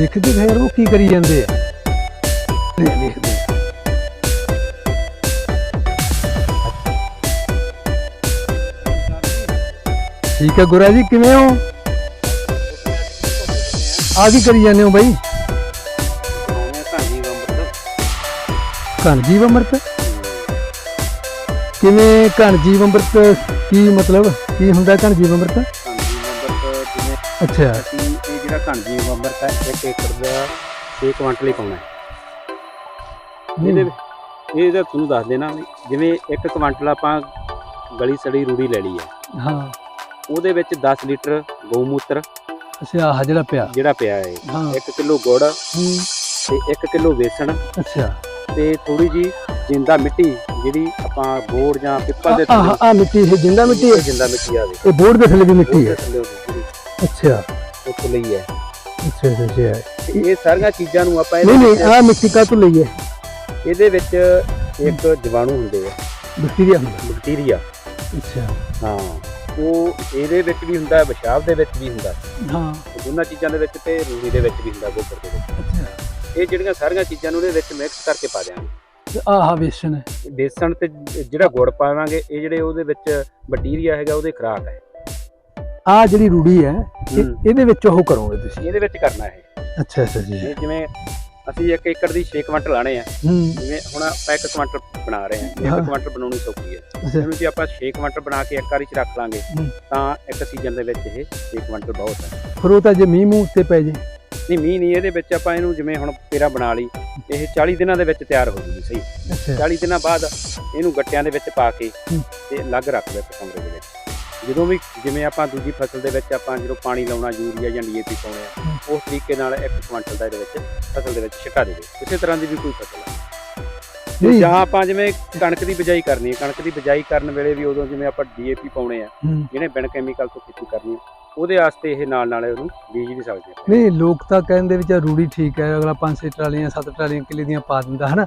ਦੇਖਦੇ ਫਿਰ ਉਹ ਕੀ ਕਰੀ ਜਾਂਦੇ ਆ। ਲੈ ਵੇਖਦੇ। ਠੀਕ ਹੈ ਗੁਰਾ ਜੀ ਕਿਵੇਂ ਹੋ? ਆ ਕੀ ਕਰੀ ਜਾਂਦੇ ਹੋ ਬਾਈ? ਘਣ ਜੀਵ ਅੰਮ੍ਰਿਤ। ਕਿਵੇਂ ਘਣ ਜੀਵ ਅੰਮ੍ਰਿਤ? ਕੀ ਮਤਲਬ? ਕੀ ਹੁੰਦਾ ਘਣ ਜੀਵ ਅੰਮ੍ਰਿਤ? ਅੱਛਾ। ਜਿਹੜਾ ਘਣਜੀ ਅੰਮ੍ਰਿਤ ਹੈ 1 ਏਕੜ ਦਾ 6 ਕੁਇੰਟਲ ਹੀ ਪਾਉਣਾ ਹੈ। ਇਹਦੇ ਇਹ ਤਾਂ ਤੁਹਾਨੂੰ ਦੱਸ ਦੇਣਾ ਜਿਵੇਂ 1 ਕੁਇੰਟਲ ਆਪਾਂ ਗਲੀ ਸੜੀ ਰੂੜੀ ਲੈ ਲਈ ਹੈ। ਹਾਂ। ਉਹਦੇ ਵਿੱਚ 10 ਲੀਟਰ ਗਊਮੂਤਰ ਅੱਛਾ ਆਹ ਜਿਹੜਾ ਪਿਆ। ਜਿਹੜਾ ਪਿਆ ਹੈ। ਹਾਂ। 1 ਕਿਲੋ ਗੁੜ ਤੇ 1 ਕਿਲੋ ਵੇਸਣ ਅੱਛਾ। ਤੇ ਥੋੜੀ ਜੀ ਜਿੰਦਾ ਮਿੱਟੀ ਜਿਹੜੀ ਆਪਾਂ ਬੋੜ ਜਾਂ ਪਿੱਪਲ ਦੇ ਆ ਮਿੱਟੀ ਜਿੰਦਾ ਮਿੱਟੀ ਹੈ। ਜਿੰਦਾ ਮਿੱਟੀ ਆਵੇ। ਇਹ ਬੋਰਡ ਦੇ ਥੱਲੇ ਦੀ ਮਿੱਟੀ ਹੈ। ਥੱਲੇ ਅੱਛਾ। ਉੱਥੋਂ ਲਈ ਹੈ। ਅੱਛਾ ਅੱਛਾ, ਅੱਛਾ। ਇਹ ਸਾਰੀਆਂ ਚੀਜ਼ਾਂ ਨੂੰ ਆਪਾਂ ਨਹੀਂ ਇਹਦੇ ਨਹੀਂ ਵਿੱਚ- ਆ ਮਿੱਟੀ ਕਾ ਤੋਂ ਲਈ ਹੈ? ਇਹਦੇ ਵਿੱਚ ਇੱਕ ਜੀਵਾਣੂ ਹੁੰਦੇ ਆ। ਬੈਕਟੀਰੀਆ ਹੁੰਦਾ। ਬੈਕਟੀਰੀਆ। ਅੱਛਾ। ਹਾਂ ਉਹ ਇਹਦੇ ਵਿੱਚ ਵੀ ਹੁੰਦਾ ਪਿਸ਼ਾਬ ਦੇ ਵਿੱਚ ਵੀ ਹੁੰਦਾ। ਹਾਂ। ਦੋਨਾਂ ਚੀਜ਼ਾਂ ਦੇ ਵਿੱਚ ਤੇ ਰੂੜੀ ਦੇ ਵਿੱਚ ਵੀ ਹੁੰਦਾ ਗੋਬਰ ਦੇ ਵਿੱਚ। ਅੱਛਾ। ਇਹ ਜਿਹੜੀਆਂ ਸਾਰੀਆਂ ਚੀਜ਼ਾਂ ਨੂੰ ਇਹਦੇ ਵਿੱਚ ਮਿਕਸ ਕਰਕੇ ਪਾ ਦਿਆਂਗੇ। ਆਹ ਵੇਸਣ ਹੈ। ਬੇਸਣ ਤੇ ਜਿਹੜਾ ਗੁੜ ਪਾਵਾਂਗੇ ਇਹ ਜਿਹੜੇ ਉਹਦੇ ਵਿੱਚ ਬੈਕਟੀਰੀਆ ਹੈਗਾ ਉਹਦੇ ਖੁਰਾਕ ਹੈ। ਆ ਜਿਹੜੀ ਰੂੜੀ ਹੈ ਇਹ- ਹੂੰ। ਇਹਦੇ ਵਿੱਚ ਉਹ ਕਰੋਗੇ ਤੁਸੀਂ? ਇਹਦੇ ਵਿੱਚ ਕਰਨਾ ਹੈ ਅੱਛਾ ਅੱਛਾ ਜੀ। ਇਹ ਜਿਵੇਂ ਅਸੀਂ 1 ਏਕੜ ਦੀ 6 ਕੁਇੰਟਲ ਲਾਣੇ ਆ। ਹੂੰ। ਜਿਵੇਂ ਹੁਣ ਆਪਾਂ 1 ਕੁਇੰਟਲ ਬਣਾ ਰਹੇ ਹਾਂ ਹਾਂ। 1 ਕੁਇੰਟਲ ਬਣਾਉਣੀ ਸੌਖੀ ਹੈ। ਅੱਛਾ। ਇਹਨੂੰ ਜੇ ਆਪਾਂ 6 ਕੁਇੰਟਲ ਬਣਾ ਕੇ ਇੱਕ ਵਾਰੀ ਚ ਰੱਖ ਲਾਂਗੇ ਹੂੰ। ਤਾਂ ਇੱਕ ਸੀਜ਼ਨ ਦੇ ਵਿੱਚ ਇਹ 6 ਕੁਇੰਟਲ ਬਹੁਤ ਹੈ। ਫਿਰ ਉਹ ਤਾਂ ਜੇ ਮੀਂਹ ਮੂੰਹ ਉੱਤੇ ਪੈ ਜੇ। ਨਹੀਂ ਮੀਂਹ ਨਹੀਂ ਇਹਦੇ ਵਿੱਚ ਆਪਾਂ ਇਹਨੂੰ ਜਿਵੇਂ ਹੁਣ ਪੇਰਾ ਬਣਾ ਲਈ ਇਹ 40 ਦਿਨਾਂ ਦੇ ਵਿੱਚ ਤਿਆਰ ਹੋ ਜੂਗੀ ਸਹੀ। ਅੱਛਾ। 40 ਦਿਨਾਂ ਬਾਅਦ ਇਹਨੂੰ ਗੱਟਿਆਂ ਦੇ ਵਿੱਚ ਪਾ ਕੇ ਹੂੰ। ਤੇ ਅਲੱਗ ਰੱਖ ਇੱਕ ਕਮਰੇ ਦੇ ਜਦੋਂ ਵੀ ਜਿਵੇਂ ਆਪਾਂ ਦੂਜੀ ਫਸਲ ਦੇ ਵਿੱਚ ਆਪਾਂ ਜਦੋਂ ਪਾਣੀ ਲਾਉਣਾ ਯੂਰੀਆ ਜਾਂ ਡੀਏਪੀ ਪਾਉਣੇ ਆ ਉਸ ਤਰੀਕੇ ਨਾਲ ਇੱਕ ਕੁਇੰਟਲ ਦਾ ਇਹਦੇ ਵਿੱਚ ਫਸਲ ਦੇ ਵਿੱਚ ਛਿੱਟਾ ਦੇ ਦੇ ਕਿਸੇ ਤਰ੍ਹਾਂ ਦੀ ਵੀ ਕੋਈ ਫਸਲ ਹੈ ਤੇ ਨਹੀਂ। ਜਾਂ ਆਪਾਂ ਜਿਵੇਂ ਕਣਕ ਦੀ ਬਿਜਾਈ ਕਰਨੀ ਹੈ ਕਣਕ ਦੀ ਬਿਜਾਈ ਕਰਨ ਵੇਲੇ ਵੀ ਉਦੋਂ ਜਿਵੇਂ ਆਪਾਂ ਡੀਏਪੀ ਪਾਉਣੇ ਆ ਹੂੰ। ਜਿਹਨੇ ਬਿਨ ਕੈਮੀਕਲ ਤੋਂ ਖੇਤੀ ਕਰਨੀ ਆ ਉਹਦੇ ਵਾਸਤੇ ਇਹ ਨਾਲ ਨਾਲ ਉਹਨੂੰ ਬੀਜ ਵੀ ਸਕਦੇ ਆ। ਨਹੀਂ ਲੋਕ ਤਾਂ ਕਹਿੰਦੇ ਵਿੱਚ ਰੂੜੀ ਠੀਕ ਹੈ ਅਗਲਾ ਪੰਜ ਛੇ ਟਰਾਲੀਆਂ ਸੱਤ ਟਰਾਲੀਆਂ ਕਿੱਲੇ ਦੀਆਂ ਪਾ ਦਿੰਦਾ ਹਨਾ?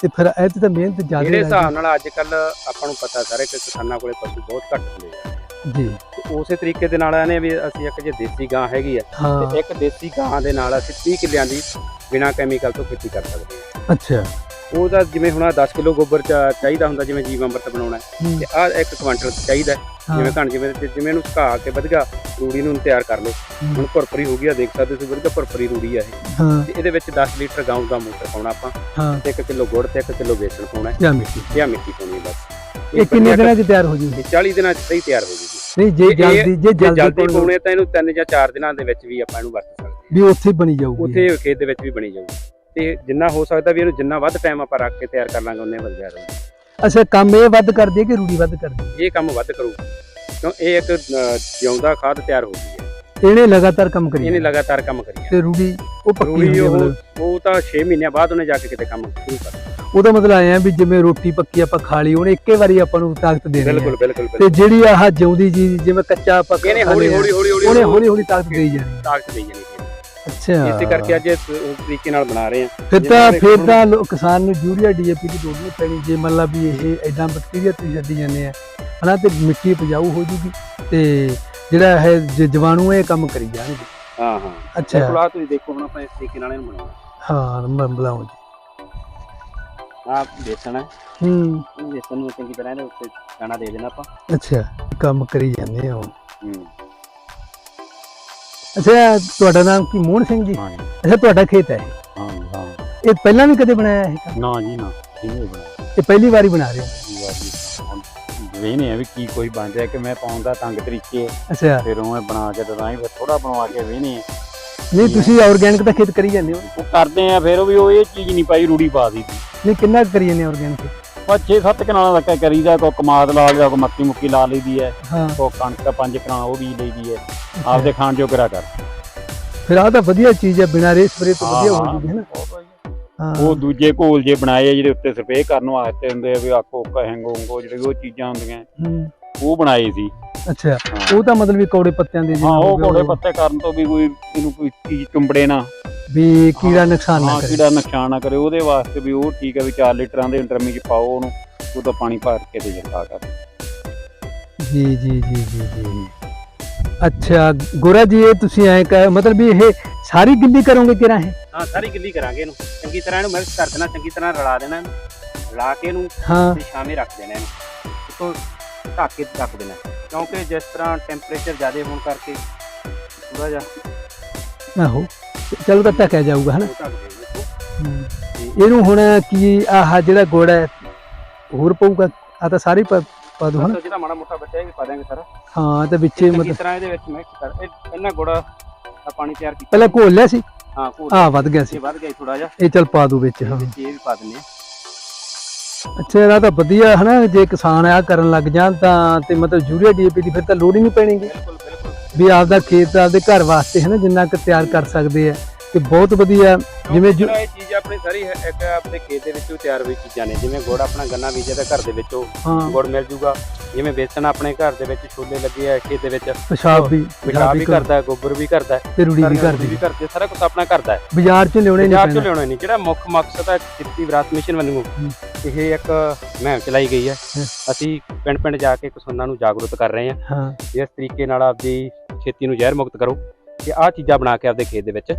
ਤੇ ਫਿਰ ਇਹ 'ਚ ਤਾਂ ਮਿਹਨਤ ਜ਼ਿਆਦਾ ਜਿਹੜੇ ਲੱਗਦੀ ਹਿਸਾਬ ਨਾਲ ਅੱਜ ਕੱਲ ਆਪਾਂ ਨੂੰ ਪਤਾ ਸਾਰੇ ਕਿ ਕਿਸਾਨਾਂ ਕੋਲੇ ਪਸ਼ੂ ਬਹੁਤ ਘੱਟ ਹੁੰਦੇ ਆ। ਜੀ। ਉਸੇ ਤਰੀਕੇ ਦੇ ਨਾਲ ਇਹਨੇ ਵੀ ਅਸੀਂ ਇੱਕ ਜੇ ਦੇਸੀ ਗਾਂ ਹੈਗੀ ਆ ਤੇ ਇੱਕ ਦੇਸੀ ਗਾਂ ਦੇ ਨਾਲ ਅਸੀਂ 30 ਕਿੱਲਿਆਂ ਦੀ ਬਿਨਾਂ ਕੈਮੀਕਲ ਤੋਂ ਖੇਤੀ ਕਰ ਸਕਦੇ ਹਾਂ। ਅੱਛਾ। ਉਹਦਾ ਜਿਵੇਂ ਹੁਣ ਆਹ 10 ਕਿਲੋ ਗੋਬਰ ਚਾਹੀਦਾ ਹੁੰਦਾ ਜਿਵੇਂ ਜੀਵ ਅੰਮ੍ਰਿਤ ਬਣਾਉਣਾ ਤੇ ਆ ਇੱਕ ਕੁਇੰਟਲ ਚਾਹੀਦਾ ਜਿਵੇਂ ਕਣ ਜਿਵੇਂ ਜਿਵੇਂ ਇਹਨੂੰ ਸੁਕਾ ਕੇ ਵਧੀਆ ਰੂੜੀ ਨੂੰ ਤਿਆਰ ਕਰ ਲਓ। ਹੁਣ ਭੁਰਪਰੀ ਹੋ ਗਈ ਆ ਦੇਖ ਸਕਦੇ ਤੁਸੀਂ ਵਧੀਆ ਭੁਰਪਰੀ ਰੂੜੀ ਆ ਇਹ। ਤੇ ਇਹਦੇ ਵਿੱਚ 10 ਲੀਟਰ ਗਾਂ ਦਾ ਮੂਤਰ ਪਾਉਣਾ ਆਪਾਂ। ਤੇ 1 ਕਿਲੋ ਗੁੜ ਤੇ 1 ਕਿਲੋ ਬੇਸਣ ਪਾਉਣਾ ਹੈ। ਜਾਂ ਮਿੱਟੀ। ਆਹ ਮਿੱਟੀ ਪਾਉਣੀ ਬਸ। ਇਹ ਕਿੰਨੇ ਦਿਨਾਂ 'ਚ ਤਿਆਰ ਹੋ ਜੂ ਇਹ 40 ਦਿਨਾਂ ਚ ਸਹੀ ਤਿਆਰ ਹੋ ਜੂਗੀ। ਨਹੀਂ ਜੇ ਜਲਦੀ ਜੇ ਜਲਦੀ ਪਾਉਣੀ ਤਾਂ ਇਹਨੂੰ 3 ਜਾਂ 4 ਦਿਨਾਂ ਦੇ ਵਿੱਚ ਵੀ ਆਪਾਂ ਇਹਨੂੰ ਵਰਤ ਸਕਦੇ ਹਾਂ। ਵੀ ਉੱਥੇ ਬਣੀ ਜਾਊਗੀ। ਉੱਥੇ ਖੇਤ ਦੇ ਵਿੱਚ ਵੀ ਬਣੀ ਜਾਊਗੀ। ਤੇ ਜਿੰਨਾ ਹੋ ਸਕਦਾ ਵੀ ਇਹਨੂੰ ਜਿੰਨਾ ਵੱਧ ਟਾਈਮ ਆਪਾਂ ਰੱਖ ਕੇ ਤਿਆਰ ਕਰ ਲਾਂਗੇ ਉਹਨੇ ਵਧੀਆ ਰਹੂ ਅੱਛਾ ਕੰਮ ਇਹ ਵੱਧ ਕਰਦੀ ਹੈ ਕਿ ਰੂੜੀ ਵੱਧ ਕਰਦੀ ਇਹ ਕੰਮ ਵੱਧ ਕਰੂ ਕਿਉਂ? ਇਹ ਇੱਕ ਜਿਉਂਦਾ ਖਾਦ ਤਿਆਰ ਹੋ ਗਈ ਹੈ। ਇਹਨੇ ਲਗਾਤਾਰ ਕੰਮ ਕਰੀ ਇਹਨੇ ਲਗਾਤਾਰ ਕੰਮ ਕਰੀ ਤੇ ਰੂੜੀ ਉਹ ਪੱਕੀ ਹੈ ਉਹ ਤਾਂ 6 ਮਹੀਨਿਆਂ ਬਾਅਦ ਉਹਨੇ ਜਾ ਕੇ ਕਿਤੇ ਕੰਮ ਸ਼ੁਰੂ ਕਰ ਉਹਦਾ ਮਤਲਬ ਆਇਆ ਵੀ ਜਿਵੇਂ ਰੋਟੀ ਪੱਕੀ ਆਪਾਂ ਖਾ ਲਈ ਉਹਨੇ ਇੱਕੇ ਵਾਰੀ ਆਪਾਂ ਨੂੰ ਤਾਕਤ ਦੇਣੀ ਬਿਲਕੁਲ ਬਿਲਕੁਲ ਤੇ ਜਿਹੜੀ ਆਹ ਜਿਉਂਦੀ ਜੀ ਜਿਵੇਂ ਕੱਚਾ ਆਪਾਂ ਇਹਨੇ ਹੌਲੀ ਹਾਂ, ਹੌਲੀ ਹੌਲੀ ਉਹਨੇ ਹੌਲੀ ਹੌਲੀ ਹੌਲੀ ਤਾਕਤ ਦੇਈ ਜਾਣੀ। ਤਾਕਤ ਦੇਈ ਜਾਣੀ ਅੱਛਾ। ਇਸੇ ਕਰਕੇ ਅੱਜ ਇਸ ਤਰੀਕੇ ਨਾਲ ਬਣਾ ਰਹੇ ਹਾਂ। ਫਿਰ ਤਾਂ ਫਿਰ ਤਾਂ ਕਿਸਾਨ ਨੂੰ ਯੂਰੀਆ ਡੀਏਪੀ ਦੀ ਲੋੜ ਨਹੀਂ ਪੈਣੀ ਜੇ ਮੰਨ ਲਾ ਵੀ ਇਹ ਐਡਾ ਬੈਕਟੀਰੀਆ ਤੁਸੀਂ ਛੱਡੀ ਜਾਂਦੇ ਆ ਹਨਾ ਤੇ ਮਿੱਟੀ ਉਪਜਾਊ ਹੋ ਜੂਗੀ ਤੇ ਜਿਹੜਾ ਹੈ ਜੀਵਾਣੂ ਇਹ ਕੰਮ ਕਰੀ ਜਾਣਗੇ। ਹਾਂ ਹਾਂ। ਅੱਛਾ। ਬਿਲਕੁਲ ਆ ਤੁਸੀਂ ਦੇਖੋ ਹੁਣ ਆਪਾਂ ਇਸ ਤਰੀਕੇ ਨਾਲ ਇਹਨੂੰ ਬਣਾਉਣਾ। ਹਾਂ ਮੈਂ ਬੁਲਾਉਂ ਜੀ। ਆ ਬੇਸਣ ਹੈ ਹੂੰ। ਇਹ ਬੇਸਣ ਨੂੰ ਚੰਗੀ ਤਰ੍ਹਾਂ ਇਹਦੇ ਉੱਤੇ ਦਾਣਾ ਦੇ ਦੇਣਾ ਆਪਾਂ। ਅੱਛਾ ਕੰਮ ਕਰੀ ਜਾਂਦੇ ਹੋ ਹੂੰ। ਅੱਛਾ ਤੁਹਾਡਾ ਨਾਮ ਕੀ? ਮੋਹਨ ਸਿੰਘ ਜੀ? ਹਾਂ ਅੱਛਾ ਤੁਹਾਡਾ ਖੇਤ ਹੈ ਹਾਂ ਹਾਂ। ਇਹ ਪਹਿਲਾਂ ਵੀ ਕਦੇ ਬਣਾਇਆ ਇਹ ਕੰਮ? ਨਾ ਜੀ ਨਾ। ਕਿਵੇਂ ਬਣਾ ਇਹ ਪਹਿਲੀ ਵਾਰੀ ਬਣਾ ਰਹੇ ਹੋ? ਵੇਨੇ ਆ ਵੀ ਕੀ ਕੋਈ ਬਣ ਰਿਹਾ ਕਿ ਮੈਂ ਪਾਉਂਦਾ ਤੰਗ ਤਰੀਕੇ। ਅੱਛਾ। ਫਿਰ ਉਹ ਬਣਾ ਕੇ ਤਾਂ ਹੀ ਫਿਰ ਥੋੜਾ ਬਣਵਾ ਕੇ ਵੇਨੇ ਨਹੀਂ ਤੁਸੀਂ ਆਰਗੈਨਿਕ ਦਾ ਖੇਤ ਕਰੀ ਜਾਂਦੇ ਹੋ? ਉਹ ਕਰਦੇ ਆ ਫਿਰ ਉਹ ਵੀ ਉਹ ਇਹ ਚੀਜ਼ ਨਹੀਂ ਪਾਈ ਰੂੜੀ ਪਾ ਦੀ ਨਹੀਂ ਕਿੰਨਾ ਕੁ ਕਰੀ ਜਾਂਦੇ ਆਰਗੈਨਿਕ ਪਰ 6-7 ਕਨਾਲਾਂ ਤੱਕ ਕਰੀਦਾ ਕੋਈ ਕਮਾਦ ਲਾ ਲਿਆ ਕੋਈ ਮੱਕੀ ਮੁੱਕੀ ਲਾ ਲਈਦੀ ਹੈ ਹਾਂ। ਕੋਈ ਕਣਕ ਪੰਜ ਕਨਾਲ ਉਹ ਵੀ ਲਈਦੀ ਹੈ। ਆਪਦੇ ਖਾਣ ਜੋਗਰਾ ਕਰ। ਫਿਰ ਆਹ ਤਾਂ ਵਧੀਆ ਚੀਜ਼ ਹੈ ਬਿਨਾਂ ਰੇ ਸਪਰੇ ਤੋਂ ਵਧੀਆ ਹੋ ਜੂਗੀ ਹੈ ਨਾ? ਬਹੁਤ ਵਧੀਆ। ਹਾਂ। ਉਹ ਦੂਜੇ ਘੋਲ ਜੇ ਬਣਾਏ ਆ ਜਿਹੜੇ ਉੱਤੇ ਸਪਰੇਅ ਕਰਨ ਵਾਸਤੇ ਹੁੰਦੇ ਆ ਵੀ ਆਖੋ ਕਹੇਂਗੋ ਜਿਹੜੇ ਉਹ ਚੀਜ਼ਾਂ ਹੁੰਦੀਆਂ। ਹੂੰ, ਉਹ ਬਣਾਏ ਸੀ। ਅੱਛਾ ਹਾਂ। ਉਹ ਤਾਂ ਮਤਲਬ ਵੀ ਕੌੜੇ ਪੱਤਿਆਂ ਦੇ ਹਾਂ ਉਹ ਘੋੜੇ ਪੱਤੇ ਕਰਨ ਤੋਂ ਵੀ ਕੋਈ ਇਹਨੂੰ ਕੋਈ ਚੀਜ਼ ਚੁੰਬੜੇ ਨਾ। ਵੀ ਕੀੜਾ ਨੁਕਸਾਨ ਨਾ ਹਾਂ ਕਰੇ। ਕੀੜਾ ਨੁਕਸਾਨ ਨਾ ਕਰੇ ਉਹਦੇ ਵਾਸਤੇ ਵੀ ਉਹ ਠੀਕ ਹੈ ਵੀ 4 ਲੀਟਰਾਂ ਦੇ ਡਰਮੀ ਚ ਪਾਓ ਉਹਨੂੰ ਉਹਦਾ ਪਾਣੀ ਭਰ ਕੇ ਤੇ ਜੰਦਾ ਕਰ ਜੀ ਜੀ ਜੀ ਜੀ ਜੀ। ਅੱਛਾ ਗੋਰਾ ਜੀ ਇਹ ਤੁਸੀਂ ਐ ਕਹਿ ਮਤਲਬ ਵੀ ਇਹ ਸਾਰੀ ਗਿੱਲੀ ਕਰੋਗੇ ਕਿਰਾਂ ਇਹ ਹਾਂ ਸਾਰੀ ਗਿੱਲੀ ਕਰਾਂਗੇ ਇਹਨੂੰ। ਚੰਗੀ ਤਰ੍ਹਾਂ ਇਹਨੂੰ ਮਿਕਸ ਕਰ ਦੇਣਾ ਚੰਗੀ ਤਰ੍ਹਾਂ ਰਲਾ ਦੇਣਾ ਇਹਨੂੰ। ਰਲਾ ਕੇ ਇਹਨੂੰ ਹਾਂ। ਤੇ ਸ਼ਾਮੇ ਰੱਖ ਦੇਣਾ ਇਹਨੂੰ। ਉੱਤੋਂ ਢੱਕ ਕੇ ਰੱਖ ਦੇਣਾ। ਕਿਉਂਕਿ ਜਿਸ ਤਰ੍ਹਾਂ ਟੈਂਪਰੇਚਰ ਜ਼ਿਆਦਾ ਹੋਣ ਕਰਕੇ ਥੋੜਾ ਜਿਹਾ ਆਹੋ। ਚਲੋ ਤਾਂ ਟਕਿਆ ਜਾਊਗਾ ਹਨਾ? ਹਮ। ਇਹਨੂੰ ਹੁਣ ਕੀ ਆਹ ਜਿਹੜਾ ਗੁੜ ਹੈ ਹੋਰ ਪਊਗਾ? ਆ ਤਾਂ ਸਾਰੇ ਪਾ ਪਾ ਦੋ ਹਨਾ? ਜਿਹੜਾ ਮਾੜਾ ਮੋਟਾ ਬਚਿਆ ਇਹ ਵੀ ਪਾ ਦਾਂਗੇ ਸਾਰਾ। ਹਾਂ ਤੇ ਵਿੱਚੇ ਚੰਗੀ ਮਤਲਬ ਤਰ੍ਹਾਂ ਇਹਦੇ ਵਿੱਚ ਮਿਕਸ ਕਰ ਇਹ- ਇਹਨਾਂ ਗੁੜ ਦਾ ਪਾਣੀ ਤਿਆਰ ਕੀਤਾ। ਪਹਿਲਾਂ ਘੋਲ ਲਿਆ ਸੀ? ਹਾਂ ਕੋਲ ਆ ਵੱਧ ਗਿਆ ਸੀ। ਵੱਧ ਗਿਆ ਥੋੜਾ ਜਿਹਾ। ਇਹ ਚਲ ਪਾ ਦੋ ਵਿੱਚ ਹਾਂ। ਵਿੱਚ ਇਹ ਵੀ ਪਾ ਦਿੰਦੇ ਆ ਅੱਛਾ ਇਹਦਾ ਤਾਂ ਵਧੀਆ ਹਨਾ? ਜੇ ਕਿਸਾਨ ਆ ਕਰਨ ਲੱਗ ਜਾਣ ਤਾਂ ਤੇ ਮਤਲਬ ਯੂਰੀਆ ਡੀਏਪੀ ਦੀ ਫਿਰ ਤਾਂ ਲੋੜ ਹੀ ਨਹੀਂ ਪੈਣੀਗੀ ਬਿਲਕੁਲ ਵੀ ਆਪਦਾ ਖੇਤ ਆਪਦੇ ਘਰ ਵਾਸਤੇ ਹਨਾ ਜਿੰਨਾ ਕੁ ਤਿਆਰ ਕਰ ਸਕਦੇ ਆ ਤੇ ਬਹੁਤ ਵਧੀਆ ਜਿਵੇਂ ਜੋ- ਇਹ ਚੀਜ਼ ਆਪਣੀ ਸਾਰੀ ਹੈ- ਇੱਕ ਆਪਣੇ ਖੇਤ ਦੇ ਵਿੱਚੋਂ ਤਿਆਰ ਹੋਈ ਚੀਜ਼ਾਂ ਨੇ ਜਿਵੇਂ ਗੁੜ ਆਪਣਾ ਗੰਨਾ ਬੀਜਿਆ ਤਾਂ ਘਰ ਦੇ ਵਿੱਚੋਂ ਹਾਂ। ਗੁੜ ਮਿਲ ਜੂਗਾ ਜਿਵੇਂ ਵੇਸਣ ਆਪਣੇ ਘਰ ਦੇ ਵਿੱਚ ਛੋਲੇ ਲੱਗੇ ਆ ਖੇਤ ਦੇ ਵਿੱਚ। ਪਿਸ਼ਾਬ ਵੀ ਪਿਸ਼ਾਬ ਵੀ ਕਰਦਾ ਹੈ, ਗੋਬਰ ਵੀ ਕਰਦਾ। ਹੈ, ਤੇ ਰੂੜੀ ਵੀ ਕਰਦੀ ਵੀ ਕਰਦੇ ਸਾਰਾ ਕੁਝ ਆਪਣਾ ਕਰਦਾ ਹੈ। ਬਾਜ਼ਾਰ ਚ ਲਿਆਉਣੇ ਨਹੀਂ ਪੰਜਾਬ ਚੋਂ ਲਿਆਉਣਾ ਨਹੀਂ ਜਿਹੜਾ ਮੁੱਖ ਮਕਸਦ ਹੈ ਖੇਤੀ ਵਿਰਾਸਤ ਮਿਸ਼ਨ ਵੱਲੋਂ। ਹੂੰ। ਇਹ ਇੱਕ ਮੁਹਿੰਮ ਚਲਾਈ ਗਈ ਹੈ। ਹੂੰ। ਅਸੀਂ ਪਿੰਡ ਪਿੰਡ ਜਾ ਕੇ ਕਿਸਾਨਾਂ ਨੂੰ ਜਾਗਰੂਕ ਕਰ ਰਹੇ ਹਾਂ। ਹਾਂ। ਇਸ ਤਰੀਕੇ ਨਾਲ ਆਪਦੀ ਖੇਤੀ ਨੂੰ ਜ਼ਹਿਰ ਮੁਕਤ ਕਰੋ ਕਿ ਆਹ ਚੀਜ਼ਾਂ ਬਣਾ ਕੇ ਆਪਦੇ ਖੇਤ ਦੇ ਵਿੱਚ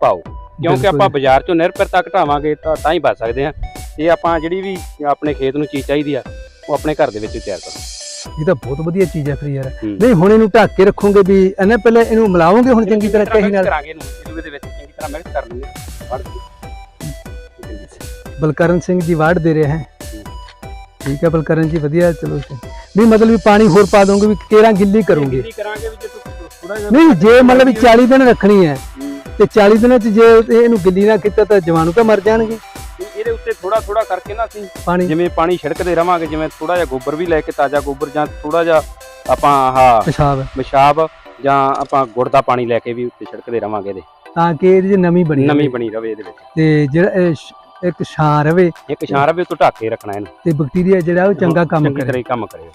ਪਾਓ। ਕਿਉਂਕਿ। ਆਪਾਂ ਬਾਜ਼ਾਰ ਚੋਂ ਨਿਰਭਰਤਾ ਘਟਾਵਾਂਗੇ ਤਾਂ ਤਾਂ ਹੀ ਬਚ ਸਕਦੇ ਹਾਂ। ਇਹ ਆਪਾਂ ਜਿਹੜੀ ਵੀ ਆਪਣੇ ਖੇਤ ਨੂੰ ਚੀਜ਼ ਚਾਹੀਦੀ ਆ ਉਹ ਆਪਣੇ ਘਰ ਦੇ ਵਿੱਚ ਤਿਆਰ ਕਰੋ। ਇਹ ਤਾਂ ਬਹੁਤ ਵਧੀਆ ਚੀਜ਼ ਹੈ ਫਿਰ ਯਾਰ। ਨਹੀਂ ਹੁਣ ਇਹਨੂੰ ਢੱਕ ਕੇ ਰੱਖੋਗੇ ਵੀ ਇਹਨੇ ਪਹਿਲੇ ਇਹਨੂੰ ਮਿਲਾਓਗੇ ਹੁਣ ਚੰਗੀ ਤਰ੍ਹਾਂ ਕਹੀ ਨਾਲ? ਕਰਾਂਗੇ ਇਹਨੂੰ ਇਹਦੇ ਦੇ ਵਿੱਚ ਚੰਗੀ ਤਰ੍ਹਾਂ ਮਿਕਸ ਕਰ ਦਿੰਦੇ ਵੜ ਕੇ ਬਲਕਰਨ ਸਿੰਘ ਜੀ ਵਾੜ ਦੇ ਰਹੇ ਹੈ। ਠੀਕ ਹੈ ਬਲਕਰਨ ਜੀ ਵਧੀਆ ਚਲੋ। ਨਹੀਂ ਮਤਲਬ ਵੀ ਪਾਣੀ ਹੋਰ ਪਾ ਦੋਗੇ ਵੀ ਕੇਰਾਂ ਗਿੱਲੀ ਕਰੋਗੇ। ਕੀ ਕਰਾਂਗੇ ਵੀ ਜੇ ਥੋੜਾ ਜਿਹਾ ਨਹੀਂ ਜੇ ਮਤਲਬ ਵੀ 40 ਦਿਨ ਰੱਖਣੀ ਹੈ। ਤੇ 40 ਦਿਨਾਂ ਚ ਜੇ ਇਹਨੂੰ ਗਿੱਲੀ ਨਾ ਕੀਤਾ ਤਾਂ ਜਵਾਨੂ ਤਾਂ ਮਰ ਜਾਣਗੇ। ਇਹਦੇ ਉੱਤੇ ਥੋੜਾ ਥੋੜਾ ਕਰਕੇ ਨਾ ਅਸੀਂ ਜਿਵੇਂ ਪਾਣੀ ਛਿੜਕਦੇ ਰਵਾਂਗੇ ਜਿਵੇਂ ਥੋੜਾ ਜਿਹਾ ਗੋਬਰ ਵੀ ਲੈ ਕੇ ਤਾਜ਼ਾ ਗੋਬਰ ਜਾਂ ਥੋੜਾ ਜਿਹਾ ਆਪਾਂ ਆਹ ਪਿਸ਼ਾਬ। ਪਿਸ਼ਾਬ ਜਾਂ ਆਪਾਂ ਗੁੜ ਦਾ ਪਾਣੀ ਲੈ ਕੇ ਵੀ ਉੱਤੇ ਛਿੜਕਦੇ ਰਵਾਂਗੇ ਇਹਦੇ। ਤਾਂ ਕਿ ਇਹਦੀ ਨਮੀ ਬਣੀ ਨਮੀ ਬਣੀ ਰਵੇ ਇਹਦੇ ਵਿੱਚ। ਤੇ ਜਿਹੜਾ ਇੱਕ ਛਾਂ ਰਵੇ ਇੱਕ ਛਾਂ ਰਵੇ ਤੋਂ ਢੱਕ ਕੇ ਰੱਖਣਾ ਇਹਨੂੰ। ਤੇ ਬੈਕਟੀਰੀਆ ਜਿਹੜਾ ਉਹ ਚੰਗਾ ਕੰਮ ਚੰਗੀ ਕਰੇ। ਤਰ੍ਹਾਂ ਹੀ ਕੰਮ ਕਰੇ।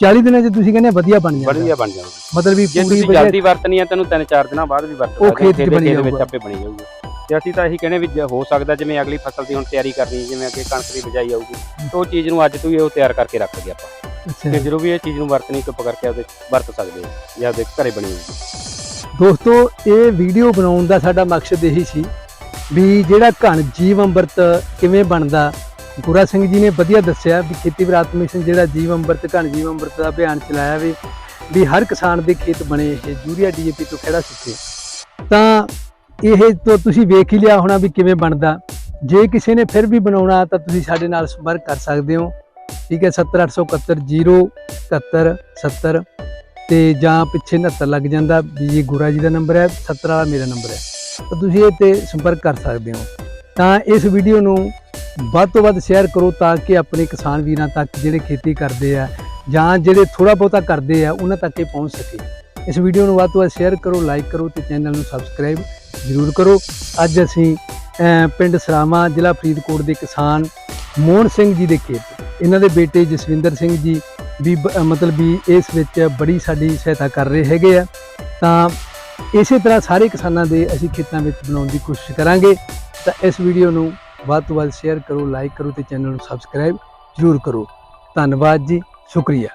40 ਦਿਨਾਂ ਚ ਤੁਸੀਂ ਕਹਿੰਦੇ ਵਧੀਆ ਬਣ ਜਾਂਦਾ ਵਧੀਆ ਬਣ ਜਾਊਗੀ ਮਤਲਬ ਵੀ ਜੇ ਪੂਰੀ ਤੁਸੀਂ ਵਧੀਆ ਜਲਦੀ ਵਰਤਣੀ ਹੈ ਤੈਨੂੰ ਤਿੰਨ ਚਾਰ ਦਿਨਾਂ ਬਾਅਦ ਵੀ ਵਰਤ ਉਹ ਸਕਦੇ ਹੋ, ਖੇਤ 'ਚ ਦੇ ਬਣੀ ਵਿੱਚ ਜਾਊਗਾ। ਆਪੇ ਬਣੀ ਜਾਊਗਾ। ਤੇ ਅਸੀਂ ਤਾਂ ਇਹੀ ਕਹਿੰਦੇ ਵੀ ਜੇ ਹੋ ਸਕਦਾ ਜਿਵੇਂ ਅਗਲੀ ਫਸਲ ਦੀ ਹੁਣ ਤਿਆਰੀ ਕਰਨੀ ਜਿਵੇਂ ਅੱਗੇ ਕਣਕ ਦੀ ਬਿਜਾਈ ਆਊਗੀ ਤਾਂ ਉਹ ਚੀਜ਼ ਨੂੰ ਅੱਜ ਤੋਂ ਹੀ ਉਹ ਤਿਆਰ ਕਰਕੇ ਰੱਖ ਲਈਏ ਆਪਾਂ। ਅੱਛਾ। ਤੇ ਜਦੋਂ ਵੀ ਇਹ ਚੀਜ਼ ਨੂੰ ਵਰਤਣੀ ਚੁੱਪ ਕਰਕੇ ਆਪਦੇ ਵਰਤ ਸਕਦੇ ਹਾਂ ਜਾਂ ਆਪਦੇ ਘਰੇ ਬਣੀ ਦੋਸਤੋ ਇਹ ਵੀਡੀਓ ਬਣਾਉਣ ਦਾ ਸਾਡਾ ਮਕਸਦ ਇਹੀ ਸੀ ਵੀ ਜਿਹੜਾ ਘਣ ਜੀਵ ਅੰਮ੍ਰਿਤ ਕਿਵੇਂ ਬਣਦਾ? ਗੁਰਾ ਸਿੰਘ ਜੀ ਨੇ ਵਧੀਆ ਦੱਸਿਆ ਵੀ ਖੇਤੀ ਵਿਰਾਸਤ ਮਿਸ਼ਨ ਜਿਹੜਾ ਜੀਵ ਅੰਮ੍ਰਿਤ, ਘਣ ਜੀਵ ਅੰਮ੍ਰਿਤ ਦਾ ਅਭਿਆਨ ਚਲਾਇਆ ਵੀ ਵੀ ਹਰ ਕਿਸਾਨ ਦੇ ਖੇਤ ਬਣੇ ਇਹ ਯੂਰੀਆ ਡੀਏਪੀ ਤੋਂ ਖੜਾ ਸਿੱਖੇ ਤਾਂ ਇਹ ਤੋਂ ਤੁਸੀਂ ਵੇਖ ਹੀ ਲਿਆ ਹੋਣਾ ਵੀ ਕਿਵੇਂ ਬਣਦਾ। ਜੇ ਕਿਸੇ ਨੇ ਫਿਰ ਵੀ ਬਣਾਉਣਾ ਤਾਂ ਤੁਸੀਂ ਸਾਡੇ ਨਾਲ ਸੰਪਰਕ ਕਰ ਸਕਦੇ ਹੋ। ਠੀਕ ਹੈ 70871 071 70 ਤੇ ਜਾਂ ਪਿੱਛੇ 69 ਲੱਗ ਜਾਂਦਾ ਵੀ ਇਹ ਗੁਰਾ ਜੀ ਦਾ ਨੰਬਰ ਹੈ 70 ਵਾਲਾ ਮੇਰਾ ਨੰਬਰ ਹੈ। ਤਾਂ ਤੁਸੀਂ ਇਹ ਤੇ ਸੰਪਰਕ ਕਰ ਸਕਦੇ ਹੋ। ਤਾਂ ਇਸ ਵੀਡੀਓ ਨੂੰ ਵੱਧ ਤੋਂ ਵੱਧ ਸ਼ੇਅਰ ਕਰੋ ਤਾਂ ਕਿ ਆਪਣੇ ਕਿਸਾਨ ਵੀਰਾਂ ਤੱਕ ਜਿਹੜੇ ਖੇਤੀ ਕਰਦੇ ਆ ਜਾਂ ਜਿਹੜੇ ਥੋੜਾ ਬਹੁਤਾ ਕਰਦੇ ਆ, ਉਹਨਾਂ ਤੱਕ ਇਹ ਪਹੁੰਚ ਸਕੇ। ਇਸ ਵੀਡੀਓ ਨੂੰ ਵੱਧ ਤੋਂ ਵੱਧ ਸ਼ੇਅਰ ਕਰੋ ਲਾਈਕ ਕਰੋ ਤੇ ਚੈਨਲ ਨੂੰ ਸਬਸਕ੍ਰਾਈਬ ਜ਼ਰੂਰ ਕਰੋ। ਅੱਜ ਅਸੀਂ ਪਿੰਡ ਸਰਾਮਾ ਜ਼ਿਲ੍ਹਾ ਫਰੀਦਕੋਟ ਦੇ ਕਿਸਾਨ ਮੋਹਨ ਸਿੰਘ ਜੀ ਦੇ ਖੇਤ। ਇਹਨਾਂ ਦੇ ਬੇਟੇ ਜਸਵਿੰਦਰ ਸਿੰਘ ਜੀ ਵੀ ਬ- ਮਤਲਬ ਵੀ ਇਸ ਵਿੱਚ ਬੜੀ ਸਾਡੀ ਸਹਾਇਤਾ ਕਰ ਰਹੇ ਹੈਗੇ ਆ। ਤਾਂ ਇਸੇ ਤਰ੍ਹਾਂ ਸਾਰੇ ਕਿਸਾਨਾਂ ਦੇ ਅਸੀਂ ਖੇਤਾਂ ਵਿੱਚ ਬਣਾਉਣ ਦੀ ਕੋਸ਼ਿਸ਼ ਕਰਾਂਗੇ। ਤਾਂ ਇਸ ਵੀਡੀਓ ਨੂੰ ਵੱਧ ਤੋਂ ਵੱਧ ਸ਼ੇਅਰ ਕਰੋ, ਲਾਈਕ ਕਰੋ ਤੇ ਚੈਨਲ ਨੂੰ ਸਬਸਕ੍ਰਾਈਬ ਜ਼ਰੂਰ ਕਰੋ। ਧੰਨਵਾਦ ਜੀ, ਸ਼ੁਕਰੀਆ।